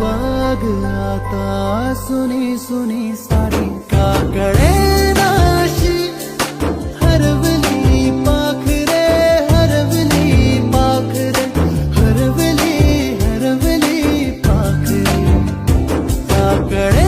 वाग आता सुनी सुनी सारी काकडे नाशी हरवली पाखरे हरवली पाखरे हरवली हरवली पाखरे. काकडे